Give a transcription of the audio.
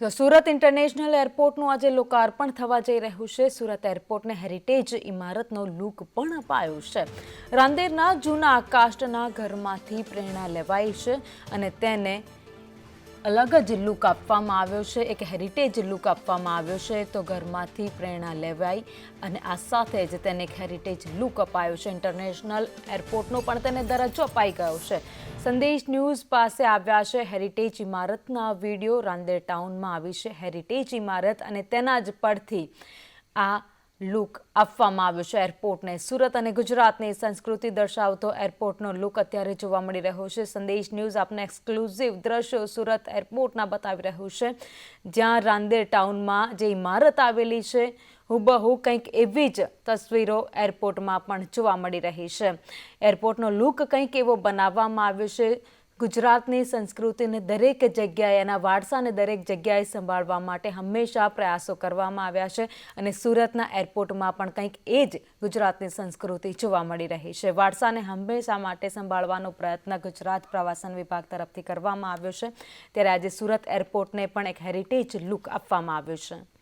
તો સુરત ઇન્ટરનેશનલ એરપોર્ટનું આજે લોકાર્પણ થવા જઈ રહ્યું છે. સુરત એરપોર્ટને હેરિટેજ ઇમારતનો લુક પણ અપાયો છે. રાંદેરના જૂના કાસ્ટના ઘરમાંથી પ્રેરણા લેવાઈ છે અને તેને અલગ જ લુક આપવામાં આવ્યો છે. એક હેરિટેજ લુક આપવામાં આવ્યો છે. તો ઘરમાંથી પ્રેરણા લેવાઈ અને આ સાથે જ તેને એક હેરિટેજ લુક અપાયો છે. ઇન્ટરનેશનલ એરપોર્ટનો પણ તેને દરજ્જો અપાઈ ગયો છે. સંદેશ ન્યૂઝ પાસે આવ્યા છે હેરિટેજ ઇમારતના વીડિયો. રાંદેર ટાઉનમાં આવી છે હેરિટેજ ઇમારત અને તેના જ પરથી આ લુક આપવામાં આવ્યો છે એરપોર્ટને. સુરત અને ગુજરાતની સંસ્કૃતિ દર્શાવતો એરપોર્ટનો લુક અત્યારે જોવા મળી રહ્યો છે. સંદેશ ન્યૂઝ આપને એક્સક્લુઝિવ દ્રશ્યો સુરત એરપોર્ટના બતાવી રહ્યું છે. જ્યાં રાંદેર ટાઉનમાં જે ઇમારત આવેલી છે હુબહુ કંઈક એવી જ તસવીરો એરપોર્ટમાં પણ જોવા મળી રહી છે. એરપોર્ટનો લુક કંઈક એવો બનાવવામાં આવ્યો છે. ગુજરાતની સંસ્કૃતિને દરેક જગ્યાએ એના વારસાને દરેક જગ્યાએ સંભાળવા માટે હંમેશા પ્રયાસો કરવામાં આવ્યા છે અને સુરતના એરપોર્ટમાં પણ કંઈક એ જ ગુજરાતની સંસ્કૃતિ જોવા મળી રહી છે. વારસાને હંમેશા માટે સંભાળવાનો પ્રયત્ન ગુજરાત પ્રવાસન વિભાગ તરફથી કરવામાં આવ્યો છે. ત્યારે આજે સુરત એરપોર્ટને પણ એક હેરિટેજ લુક આપવામાં આવ્યો છે.